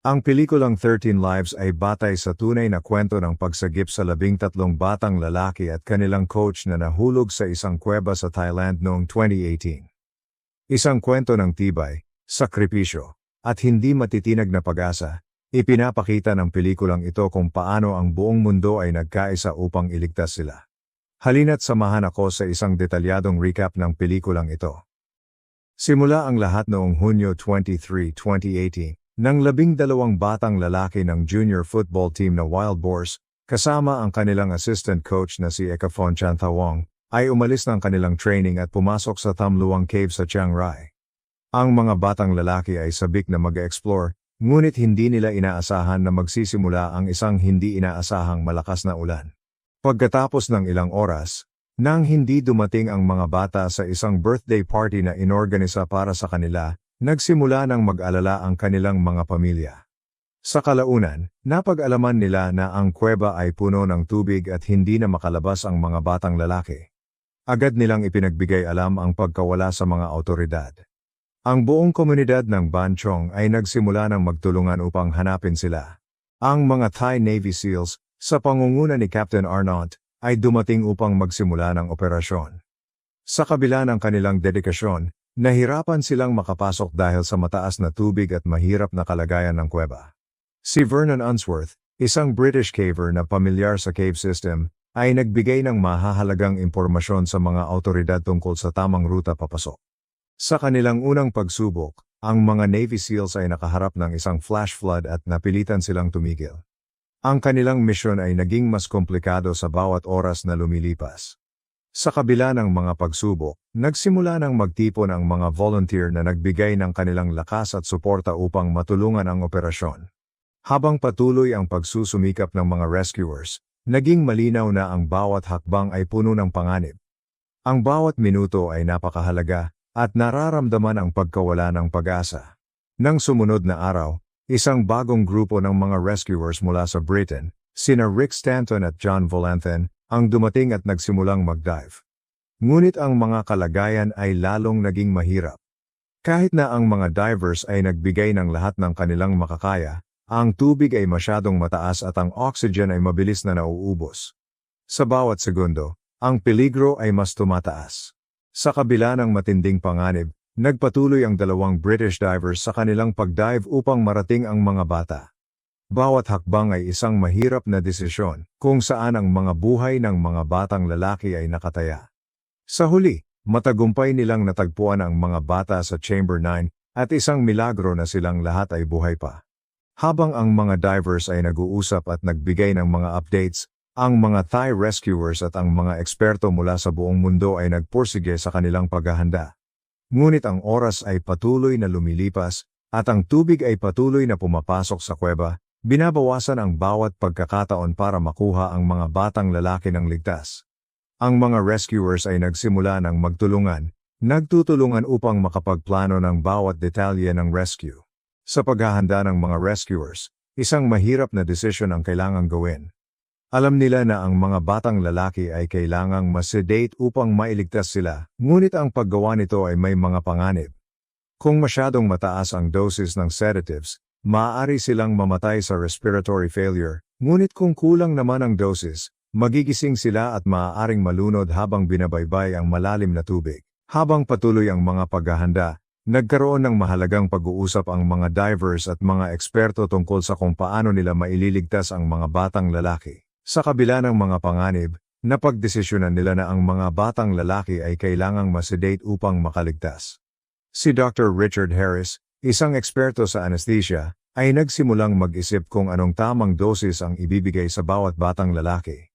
Ang pelikulang 13 Lives ay batay sa tunay na kwento ng pagsagip sa labing tatlong batang lalaki at kanilang coach na nahulog sa isang kuweba sa Thailand noong 2018. Isang kwento ng tibay, sakripisyo, at hindi matitinag na pag-asa, ipinapakita ng pelikulang ito kung paano ang buong mundo ay nagkaisa upang iligtas sila. Halina't samahan ako sa isang detalyadong recap ng pelikulang ito. Simula ang lahat noong Hunyo 23, 2018, nang labing dalawang batang lalaki ng junior football team na Wild Boars, kasama ang kanilang assistant coach na si Ekafon Chanthawong, ay umalis ng kanilang training at pumasok sa Tamluang Cave sa Chiang Rai. Ang mga batang lalaki ay sabik na mag-explore, ngunit hindi nila inaasahan na magsisimula ang isang hindi inaasahang malakas na ulan. Pagkatapos ng ilang oras, nang hindi dumating ang mga bata sa isang birthday party na inorganisa para sa kanila, Nagsimula ng mag-alala ang kanilang mga pamilya. Sa kalaunan, napag-alaman nila na ang kuweba ay puno ng tubig at hindi na makalabas ang mga batang lalaki. Agad nilang ipinagbigay alam ang pagkawala sa mga autoridad. Ang buong komunidad ng Banchong ay nagsimula ng magtulungan upang hanapin sila. Ang mga Thai Navy SEALs, sa pangunguna ni Captain Arnott, ay dumating upang magsimula ng operasyon. Sa kabila ng kanilang dedikasyon, Nahirapan silang makapasok dahil sa mataas na tubig at mahirap na kalagayan ng kuweba. Si Vernon Unsworth, isang British caver na pamilyar sa cave system, ay nagbigay ng mahahalagang impormasyon sa mga autoridad tungkol sa tamang ruta papasok. Sa kanilang unang pagsubok, ang mga Navy SEALs ay nakaharap ng isang flash flood at napilitan silang tumigil. Ang kanilang misyon ay naging mas komplikado sa bawat oras na lumilipas. Sa kabila ng mga pagsubok, nagsimula ng magtipon ang mga volunteer na nagbigay ng kanilang lakas at suporta upang matulungan ang operasyon. Habang patuloy ang pagsusumikap ng mga rescuers, naging malinaw na ang bawat hakbang ay puno ng panganib. Ang bawat minuto ay napakahalaga, at nararamdaman ang pagkawala ng pag-asa. Nang sumunod na araw, isang bagong grupo ng mga rescuers mula sa Britain, sina Rick Stanton at John Volanthen, ang dumating at nagsimulang mag-dive. Ngunit ang mga kalagayan ay lalong naging mahirap. Kahit na ang mga divers ay nagbigay ng lahat ng kanilang makakaya, ang tubig ay masyadong mataas at ang oxygen ay mabilis na nauubos. Sa bawat segundo, ang peligro ay mas tumataas. Sa kabila ng matinding panganib, nagpatuloy ang dalawang British divers sa kanilang pagdive upang marating ang mga bata. Bawat hakbang ay isang mahirap na desisyon, kung saan ang mga buhay ng mga batang lalaki ay nakataya. Sa huli, matagumpay nilang natagpuan ang mga bata sa Chamber 9, at isang milagro na silang lahat ay buhay pa. Habang ang mga divers ay nag-uusap at nagbigay ng mga updates, ang mga Thai rescuers at ang mga eksperto mula sa buong mundo ay nagpursige sa kanilang paghahanda. Ngunit ang oras ay patuloy na lumilipas, at ang tubig ay patuloy na pumapasok sa kuweba, Binabawasan ang bawat pagkakataon para makuha ang mga batang lalaki ng ligtas. Ang mga rescuers ay nagsimula ng magtulungan, nagtutulungan upang makapagplano ng bawat detalye ng rescue. Sa paghahanda ng mga rescuers, isang mahirap na desisyon ang kailangang gawin. Alam nila na ang mga batang lalaki ay kailangang masedate upang mailigtas sila, ngunit ang paggawa nito ay may mga panganib. Kung masyadong mataas ang doses ng sedatives, Maaari silang mamatay sa respiratory failure, ngunit kung kulang naman ang doses, magigising sila at maaaring malunod habang binabaybay ang malalim na tubig. Habang patuloy ang mga paghahanda, nagkaroon ng mahalagang pag-uusap ang mga divers at mga eksperto tungkol sa kung paano nila maililigtas ang mga batang lalaki. Sa kabila ng mga panganib, napagdesisyonan nila na ang mga batang lalaki ay kailangang masedate upang makaligtas. Si Dr. Richard Harris, Isang eksperto sa anesthesia, ay nagsimulang mag-isip kung anong tamang dosis ang ibibigay sa bawat batang lalaki.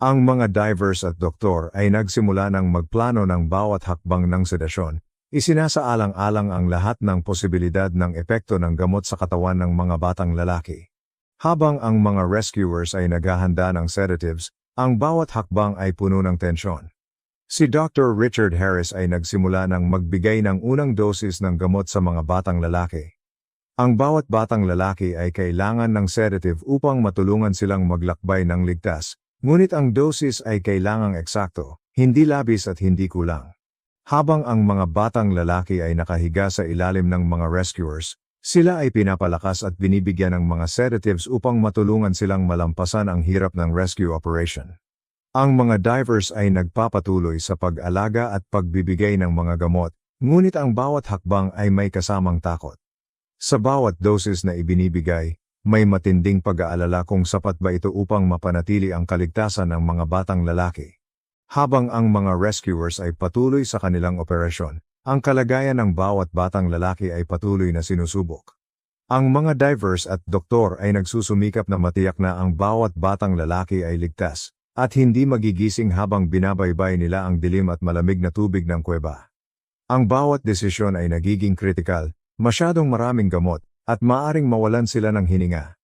Ang mga divers at doktor ay nagsimula ng magplano ng bawat hakbang ng sedasyon, isinasaalang-alang ang lahat ng posibilidad ng epekto ng gamot sa katawan ng mga batang lalaki. Habang ang mga rescuers ay naghahanda ng sedatives, ang bawat hakbang ay puno ng tensyon. Si Dr. Richard Harris ay nagsimula ng magbigay ng unang dosis ng gamot sa mga batang lalaki. Ang bawat batang lalaki ay kailangan ng sedative upang matulungan silang maglakbay ng ligtas, ngunit ang dosis ay kailangang eksakto, hindi labis at hindi kulang. Habang ang mga batang lalaki ay nakahiga sa ilalim ng mga rescuers, Sila ay pinapalakas at binibigyan ng mga sedatives upang matulungan silang malampasan ang hirap ng rescue operation. Ang mga divers ay nagpapatuloy sa pag-alaga at pagbibigay ng mga gamot, ngunit ang bawat hakbang ay may kasamang takot. Sa bawat doses na ibinibigay, may matinding pag-aalala kung sapat ba ito upang mapanatili ang kaligtasan ng mga batang lalaki. Habang ang mga rescuers ay patuloy sa kanilang operasyon, ang kalagayan ng bawat batang lalaki ay patuloy na sinusubok. Ang mga divers at doktor ay nagsusumikap na matiyak na ang bawat batang lalaki ay ligtas, at hindi magigising habang binabaybay nila ang dilim at malamig na tubig ng kuweba. Ang bawat desisyon ay nagiging kritikal, masyadong maraming gamot, at maaring mawalan sila ng hininga.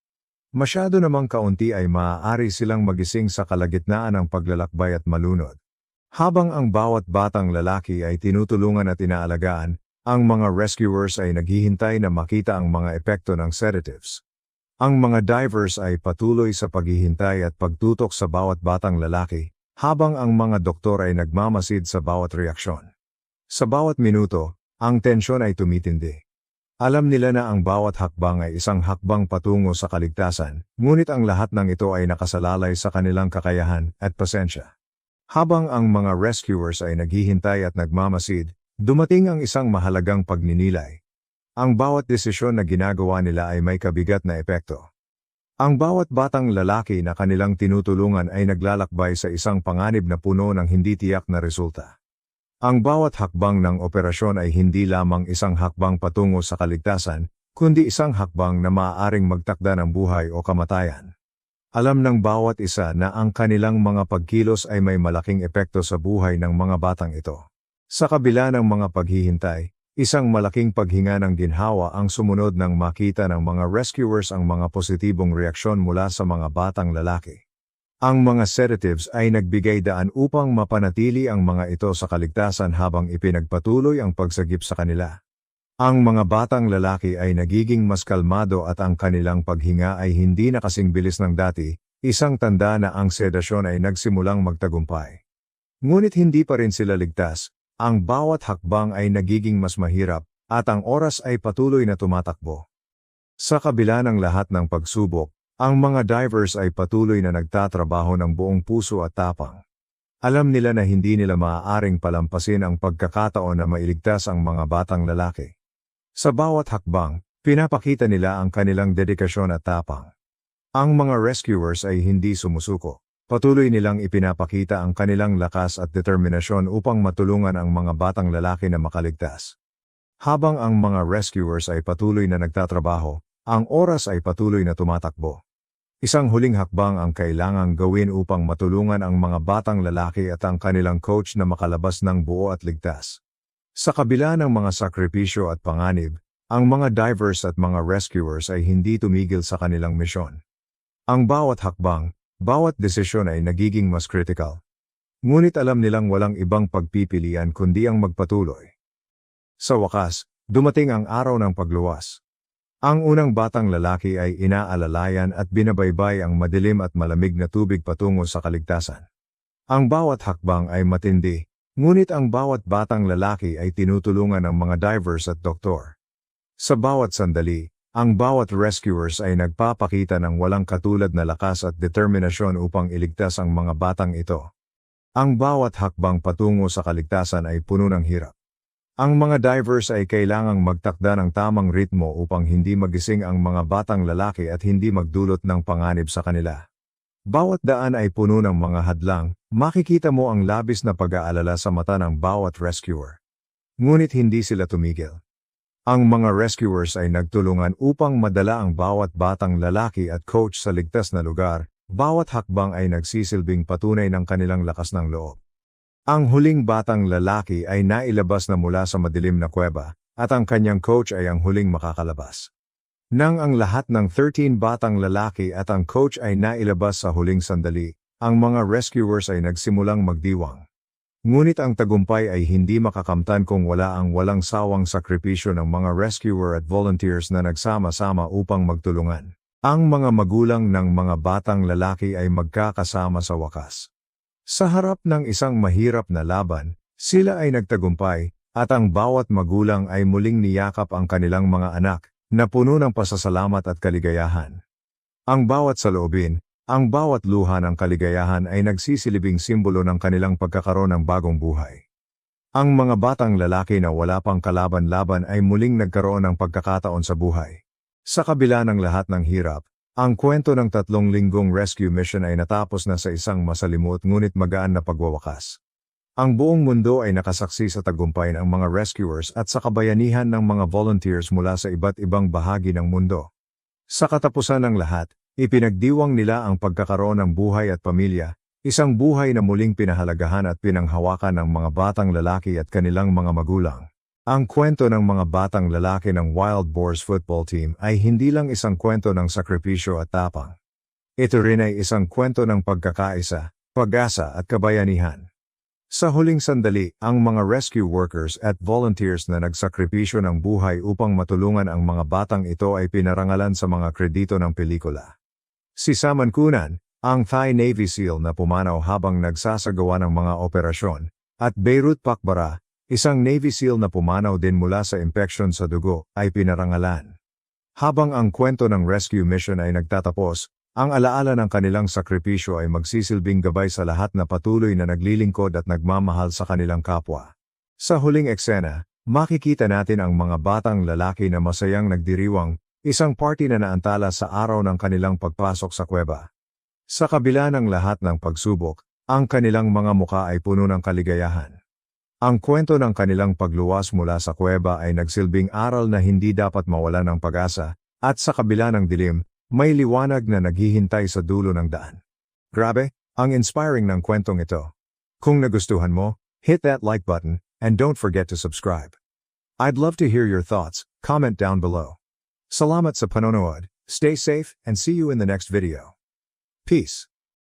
Masyado namang kaunti ay maaari silang magising sa kalagitnaan ng paglalakbay at malunod. Habang ang bawat batang lalaki ay tinutulungan at inaalagaan, ang mga rescuers ay naghihintay na makita ang mga epekto ng sedatives. Ang mga divers ay patuloy sa paghihintay at pagtutok sa bawat batang lalaki, habang ang mga doktor ay nagmamasid sa bawat reaksyon. Sa bawat minuto, ang tensyon ay tumitindi. Alam nila na ang bawat hakbang ay isang hakbang patungo sa kaligtasan, ngunit ang lahat ng ito ay nakasalalay sa kanilang kakayahan at pasensya. Habang ang mga rescuers ay naghihintay at nagmamasid, dumating ang isang mahalagang pagninilay. Ang bawat desisyon na ginagawa nila ay may kabigat na epekto. Ang bawat batang lalaki na kanilang tinutulungan ay naglalakbay sa isang panganib na puno ng hindi tiyak na resulta. Ang bawat hakbang ng operasyon ay hindi lamang isang hakbang patungo sa kaligtasan, kundi isang hakbang na maaaring magtakda ng buhay o kamatayan. Alam ng bawat isa na ang kanilang mga pagkilos ay may malaking epekto sa buhay ng mga batang ito. Sa kabila ng mga paghihintay, isang malaking paghinga ng ginhawa ang sumunod nang makita ng mga rescuers ang mga positibong reaksyon mula sa mga batang lalaki. Ang mga sedatives ay nagbigay daan upang mapanatili ang mga ito sa kaligtasan habang ipinagpatuloy ang pagsagip sa kanila. Ang mga batang lalaki ay nagiging mas kalmado at ang kanilang paghinga ay hindi na kasing bilis ng dati, isang tanda na ang sedasyon ay nagsimulang magtagumpay. Ngunit hindi pa rin sila ligtas, ang bawat hakbang ay nagiging mas mahirap, at ang oras ay patuloy na tumatakbo. Sa kabila ng lahat ng pagsubok, ang mga divers ay patuloy na nagtatrabaho ng buong puso at tapang. Alam nila na hindi nila maaaring palampasin ang pagkakataon na mailigtas ang mga batang lalaki. Sa bawat hakbang, pinapakita nila ang kanilang dedikasyon at tapang. Ang mga rescuers ay hindi sumusuko. Patuloy nilang ipinapakita ang kanilang lakas at determinasyon upang matulungan ang mga batang lalaki na makaligtas. Habang ang mga rescuers ay patuloy na nagtatrabaho, ang oras ay patuloy na tumatakbo. Isang huling hakbang ang kailangang gawin upang matulungan ang mga batang lalaki at ang kanilang coach na makalabas ng buo at ligtas. Sa kabila ng mga sakripisyo at panganib, ang mga divers at mga rescuers ay hindi tumigil sa kanilang misyon. Ang bawat hakbang, bawat desisyon ay nagiging mas critical. Ngunit alam nilang walang ibang pagpipilian kundi ang magpatuloy. Sa wakas, dumating ang araw ng pagluwas. Ang unang batang lalaki ay inaalalayan at binabaybay ang madilim at malamig na tubig patungo sa kaligtasan. Ang bawat hakbang ay matindi, Ngunit ang bawat batang lalaki ay tinutulungan ng mga divers at doktor. Sa bawat sandali, ang bawat rescuers ay nagpapakita ng walang katulad na lakas at determinasyon upang iligtas ang mga batang ito. Ang bawat hakbang patungo sa kaligtasan ay puno ng hirap. Ang mga divers ay kailangang magtakda ng tamang ritmo upang hindi magising ang mga batang lalaki at hindi magdulot ng panganib sa kanila. Bawat daan ay puno ng mga hadlang, makikita mo ang labis na pag-aalala sa mata ng bawat rescuer. Ngunit hindi sila tumigil. Ang mga rescuers ay nagtulungan upang madala ang bawat batang lalaki at coach sa ligtas na lugar, bawat hakbang ay nagsisilbing patunay ng kanilang lakas ng loob. Ang huling batang lalaki ay nailabas na mula sa madilim na kuweba, at ang kanyang coach ay ang huling makakalabas. Nang ang lahat ng 13 batang lalaki at ang coach ay nailabas sa huling sandali, ang mga rescuers ay nagsimulang magdiwang. Ngunit ang tagumpay ay hindi makakamtan kung wala ang walang sawang sakripisyo ng mga rescuer at volunteers na nagsama-sama upang magtulungan. Ang mga magulang ng mga batang lalaki ay magkakasama sa wakas. Sa harap ng isang mahirap na laban, sila ay nagtagumpay, at ang bawat magulang ay muling niyakap ang kanilang mga anak, na puno ng pasasalamat at kaligayahan. Ang bawat saloobin, ang bawat luha ng kaligayahan ay nagsisilibing simbolo ng kanilang pagkakaroon ng bagong buhay. Ang mga batang lalaki na wala pang kalaban-laban ay muling nagkaroon ng pagkakataon sa buhay. Sa kabila ng lahat ng hirap, ang kwento ng tatlong linggong rescue mission ay natapos na sa isang masalimut ngunit magaan na pagwawakas. Ang buong mundo ay nakasaksi sa tagumpay ng mga rescuers at sa kabayanihan ng mga volunteers mula sa iba't ibang bahagi ng mundo. Sa katapusan ng lahat, ipinagdiwang nila ang pagkakaroon ng buhay at pamilya, isang buhay na muling pinahalagahan at pinanghawakan ng mga batang lalaki at kanilang mga magulang. Ang kwento ng mga batang lalaki ng Wild Boars football team ay hindi lang isang kwento ng sakripisyo at tapang. Ito rin ay isang kwento ng pagkakaisa, pag-asa at kabayanihan. Sa huling sandali, ang mga rescue workers at volunteers na nagsakripisyo ng buhay upang matulungan ang mga batang ito ay pinarangalan sa mga kredito ng pelikula. Si Saman Kunan, ang Thai Navy SEAL na pumanaw habang nagsasagawa ng mga operasyon, at Beirut Pakbara, Isang Navy SEAL na pumanaw din mula sa impeksyon sa dugo ay pinarangalan. Habang ang kwento ng rescue mission ay nagtatapos, ang alaala ng kanilang sakripisyo ay magsisilbing gabay sa lahat na patuloy na naglilingkod at nagmamahal sa kanilang kapwa. Sa huling eksena, makikita natin ang mga batang lalaki na masayang nagdiriwang, isang party na naantala sa araw ng kanilang pagpasok sa kuweba. Sa kabila ng lahat ng pagsubok, ang kanilang mga muka ay puno ng kaligayahan. Ang kwento ng kanilang pagluwas mula sa kuweba ay nagsilbing aral na hindi dapat mawala ng pag-asa, at sa kabila ng dilim, may liwanag na naghihintay sa dulo ng daan. Grabe, ang inspiring ng kwentong ito. Kung nagustuhan mo, hit that like button, and don't forget to subscribe. I'd love to hear your thoughts, comment down below. Salamat sa panonood, stay safe, and see you in the next video. Peace.